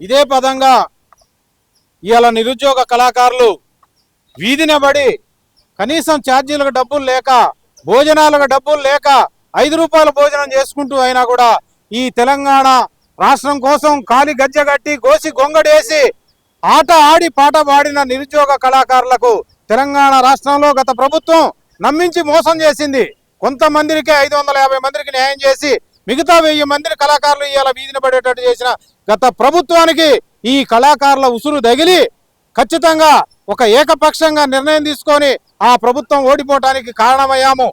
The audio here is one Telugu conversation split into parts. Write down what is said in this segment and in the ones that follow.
ఇదే పదంగా ఇవాళ నిరుద్యోగ కళాకారులు వీధినబడి కనీసం ఛార్జీలకు డబ్బులు లేక భోజనాలకు డబ్బులు లేక ఐదు రూపాయల భోజనం చేసుకుంటూ అయినా కూడా ఈ తెలంగాణ రాష్ట్రం కోసం కాలి గజ్జగట్టి గోసి గొంగడేసి ఆట ఆడి పాట పాడిన నిరుద్యోగ కళాకారులకు తెలంగాణ రాష్ట్రంలో గత ప్రభుత్వం నమ్మించి మోసం చేసింది. కొంతమందికి ఐదు వందల యాభై మందికి న్యాయం చేసి మిగతా వెయ్యి మందిని కళాకారులు ఇవాళ వీధిన పడేటట్టు చేసిన గత ప్రభుత్వానికి ఈ కళాకారుల ఉసురు తగిలి ఖచ్చితంగా ఒక ఏకపక్షంగా నిర్ణయం తీసుకొని ఆ ప్రభుత్వం ఓడిపోవటానికి కారణమయ్యాము.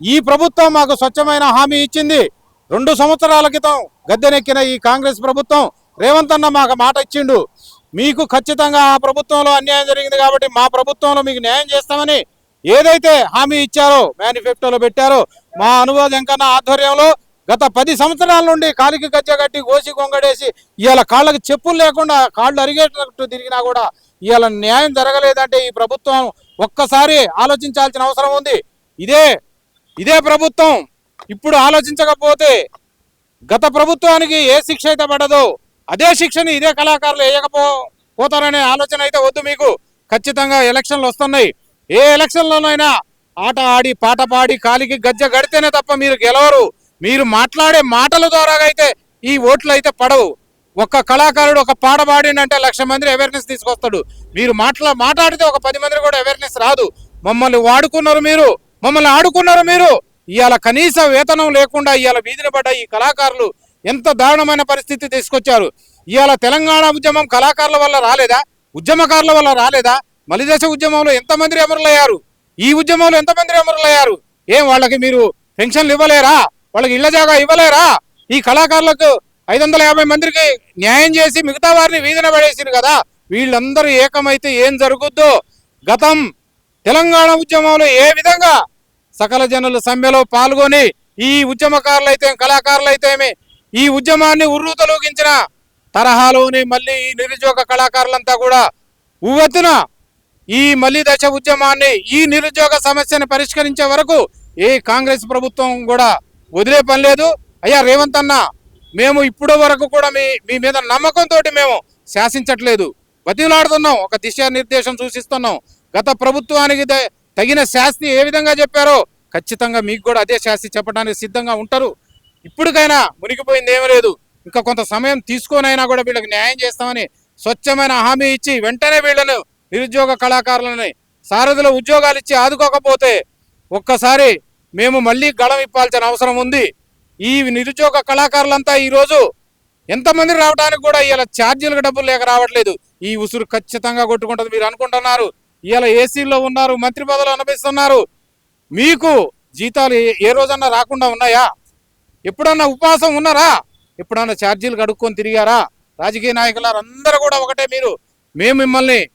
ఈ ప్రభుత్వం మాకు స్వచ్ఛమైన హామీ ఇచ్చింది. రెండు సంవత్సరాల క్రితం గద్దెనెక్కిన ఈ కాంగ్రెస్ ప్రభుత్వం రేవంత్ అన్న మాకు మాట ఇచ్చిండు. మీకు ఖచ్చితంగా ఆ ప్రభుత్వంలో అన్యాయం జరిగింది కాబట్టి మా ప్రభుత్వంలో మీకు న్యాయం చేస్తామని ఏదైతే హామీ ఇచ్చారో మేనిఫెస్టోలో పెట్టారో మా అనుభవం వెంకన్న ఆధ్వర్యంలో గత పది సంవత్సరాల నుండి కాలికి గజ్జ కట్టి గోసి గొంగడేసి ఇవాళ కాళ్ళకి చెప్పులు లేకుండా కాళ్ళు అరిగేటట్టు తిరిగినా కూడా ఇవాళ న్యాయం జరగలేదంటే ఈ ప్రభుత్వం ఒక్కసారి ఆలోచించాల్సిన అవసరం ఉంది. ఇదే ఇదే ప్రభుత్వం ఇప్పుడు ఆలోచించకపోతే గత ప్రభుత్వానికి ఏ శిక్ష అయితే పడదో అదే శిక్షని ఇదే కళాకారులు వేయకపో పోతారనే ఆలోచన అయితే వద్దు మీకు. ఖచ్చితంగా ఎలక్షన్లు వస్తున్నాయి. ఏ ఎలక్షన్లోనైనా ఆట ఆడి పాట పాడి కాలికి గజ్జ గడితేనే తప్ప మీరు గెలవరు. మీరు మాట్లాడే మాటల ద్వారా అయితే ఈ ఓట్లు అయితే పడవు. ఒక్క కళాకారుడు ఒక పాట పాడిండంటే లక్ష మంది అవేర్నెస్ తీసుకొస్తాడు. మీరు మాట్లా మాట్లాడితే ఒక పది మంది కూడా అవేర్నెస్ రాదు. మమ్మల్ని వాడుకున్నారు మీరు. మమ్మల్ని ఆడుకున్నారు మీరు. ఇవాళ కనీస వేతనం లేకుండా ఇవాళ వీధిని పడ్డ ఈ కళాకారులు ఎంత దారుణమైన పరిస్థితి తీసుకొచ్చారు. ఇవాళ తెలంగాణ ఉద్యమం కళాకారుల వల్ల రాలేదా? ఉద్యమకారుల వల్ల రాలేదా? మలిదశ ఉద్యమంలో ఎంతమంది అమరులయ్యారు? ఈ ఉద్యమంలో ఎంతమంది అమరులయ్యారు? ఏం వాళ్ళకి మీరు పెన్షన్లు ఇవ్వలేరా? వాళ్ళకి ఇళ్ళ జాగా ఇవ్వలేరా? ఈ కళాకారులకు ఐదు వందల యాభై మందికి న్యాయం చేసి మిగతా వారిని వీధిన పడేసింది కదా? వీళ్ళందరూ ఏకమైతే ఏం జరుగుద్దో? గతం తెలంగాణ ఉద్యమంలో ఏ విధంగా సకల జనుల సమ్మెలో పాల్గొని ఈ ఉద్యమకారులైతే కళాకారులైతేమి ఈ ఉద్యమాన్ని ఉర్రూతలూగించిన తరహాలోని మళ్ళీ ఈ నిరుద్యోగ కళాకారులంతా కూడా ఉవ్వెత్తున ఈ మళ్ళీ దశ ఉద్యమాన్ని ఈ నిరుద్యోగ సమస్యను పరిష్కరించే వరకు ఏ కాంగ్రెస్ ప్రభుత్వం కూడా వదిలే పని లేదు. అయ్యా రేవంత్ అన్న మేము ఇప్పుడు వరకు కూడా మీ మీ మీద నమ్మకంతో మేము శాసించట్లేదు. బతిలాడుతున్నాం ఒక దిశానిర్దేశం సూచిస్తున్నాం. గత ప్రభుత్వానికి తగిన శాస్తి ఏ విధంగా చెప్పారో ఖచ్చితంగా మీకు కూడా అదే శాస్తి చెప్పడానికి సిద్ధంగా ఉంటారు. ఇప్పటికైనా మునిగిపోయింది ఏమీ లేదు. ఇంకా కొంత సమయం తీసుకొనైనా కూడా వీళ్ళకి న్యాయం చేస్తామని స్వచ్ఛమైన హామీ ఇచ్చి వెంటనే వీళ్ళను నిరుద్యోగ కళాకారులని సారథుల ఉద్యోగాలు ఇచ్చి ఆదుకోకపోతే ఒక్కసారి మేము మళ్ళీ గళం ఇప్పాల్సిన అవసరం ఉంది. ఈ నిరుద్యోగ కళాకారులంతా ఈరోజు ఎంతమంది రావడానికి కూడా ఇలా ఛార్జీలకు డబ్బులు లేక రావట్లేదు. ఈ ఉసురు ఖచ్చితంగా కొట్టుకుంటుంది మీరు అనుకుంటున్నారు. ఇలా ఏసీలో ఉన్నారు మంత్రి పదవులు అనిపిస్తున్నారు మీకు జీతాలు ఏ- ఏ రోజన్నా రాకుండా ఉన్నాయా? ఎప్పుడన్నా ఉపవాసం ఉన్నారా? ఎప్పుడన్నా ఛార్జీలు కడుక్కొని తిరిగారా? రాజకీయ నాయకులారు అందరూ కూడా ఒకటే మీరు. మేము మిమ్మల్ని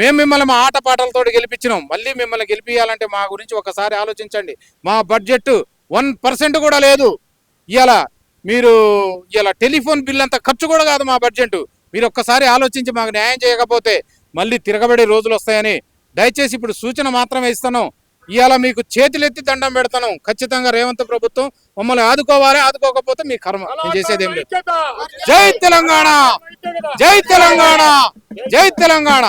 మేము మిమ్మల్ని మా ఆట పాటలతో గెలిపించినాం. మళ్ళీ మిమ్మల్ని గెలిపించాలంటే మా గురించి ఒకసారి ఆలోచించండి. మా బడ్జెట్ వన్ పర్సెంట్ కూడా లేదు. ఇవాళ మీరు ఇలా టెలిఫోన్ బిల్ అంత ఖర్చు కూడా కాదు మా బడ్జెట్. మీరు ఒక్కసారి ఆలోచించి మాకు న్యాయం చేయకపోతే మళ్ళీ తిరగబడే రోజులు వస్తాయని దయచేసి ఇప్పుడు సూచన మాత్రమే ఇస్తున్నాం. ఇవాళ మీకు చేతులెత్తి దండం పెడతాను. ఖచ్చితంగా రేవంత్ ప్రభుత్వం మమ్మల్ని ఆదుకోవాలి ఆదుకోకపోతే మీ కర్మ. నేను చేసేది ఏం లేదు. జై తెలంగాణ! జై తెలంగాణ! జై తెలంగాణ!